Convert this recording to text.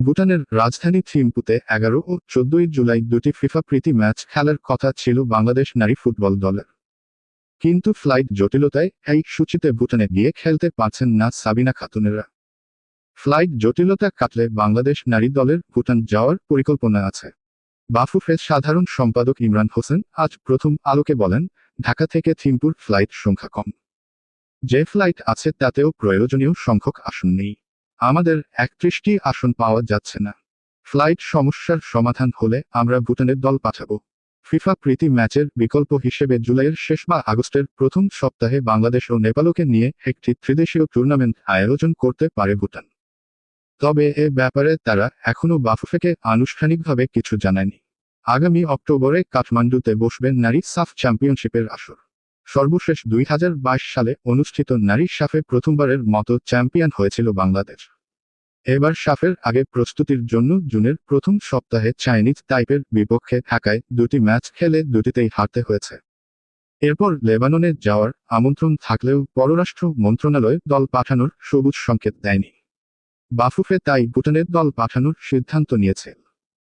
ভুটানের রাজধানী থিম্পুতে এগারো ও চোদ্দই জুলাই দুটি ফিফা প্রীতি ম্যাচ খেলার কথা ছিল বাংলাদেশ নারী ফুটবল দলের। কিন্তু ফ্লাইট জটিলতায় এই সূচিতে ভুটানে গিয়ে খেলতে পারছেন না সাবিনা খাতুনেরা। ফ্লাইট জটিলতা কাটলে বাংলাদেশ নারী দলের ভুটান যাওয়ার পরিকল্পনা আছে। বাফুফের সাধারণ সম্পাদক ইমরান হোসেন আজ প্রথম আলোকে বলেন, ঢাকা থেকে থিম্পুর ফ্লাইট সংখ্যা কম। যে ফ্লাইট আছে তাতেও প্রয়োজনীয় সংখ্যক আসন নেই। আমাদের একত্রিশটি আসন পাওয়া যাচ্ছে না। ফ্লাইট সমস্যার সমাধান হলে আমরা ভুটানের দল পাঠাবো। ফিফা প্রীতি ম্যাচের বিকল্প হিসেবে জুলাইয়ের শেষ বা আগস্টের প্রথম সপ্তাহে বাংলাদেশ ও নেপালকে নিয়ে একটি ত্রিদেশীয় টুর্নামেন্ট আয়োজন করতে পারে ভুটান। তবে এ ব্যাপারে তারা এখনও বাফুফেকে আনুষ্ঠানিকভাবে কিছু জানায়নি। আগামী অক্টোবরে কাঠমান্ডুতে বসবেন নারী সাফ চ্যাম্পিয়নশিপের আসর। সর্বশেষ দুই হাজার বাইশ সালে অনুষ্ঠিত নারী সাফে প্রথমবারের মতো চ্যাম্পিয়ন হয়েছিল বাংলাদেশ। এবার সাফের আগে প্রস্তুতির জন্য জুনের প্রথম সপ্তাহে চাইনিজ টাইপের বিপক্ষে ঢাকায় দুটি ম্যাচ খেলে দুটিতেই হারতে হয়েছে। এরপর লেবাননে যাওয়ার আমন্ত্রণ থাকলেও পররাষ্ট্র মন্ত্রণালয় দল পাঠানোর সবুজ সংকেত দেয়নি। বাফুফে তাই ভুটানের দল পাঠানোর সিদ্ধান্ত নিয়েছে।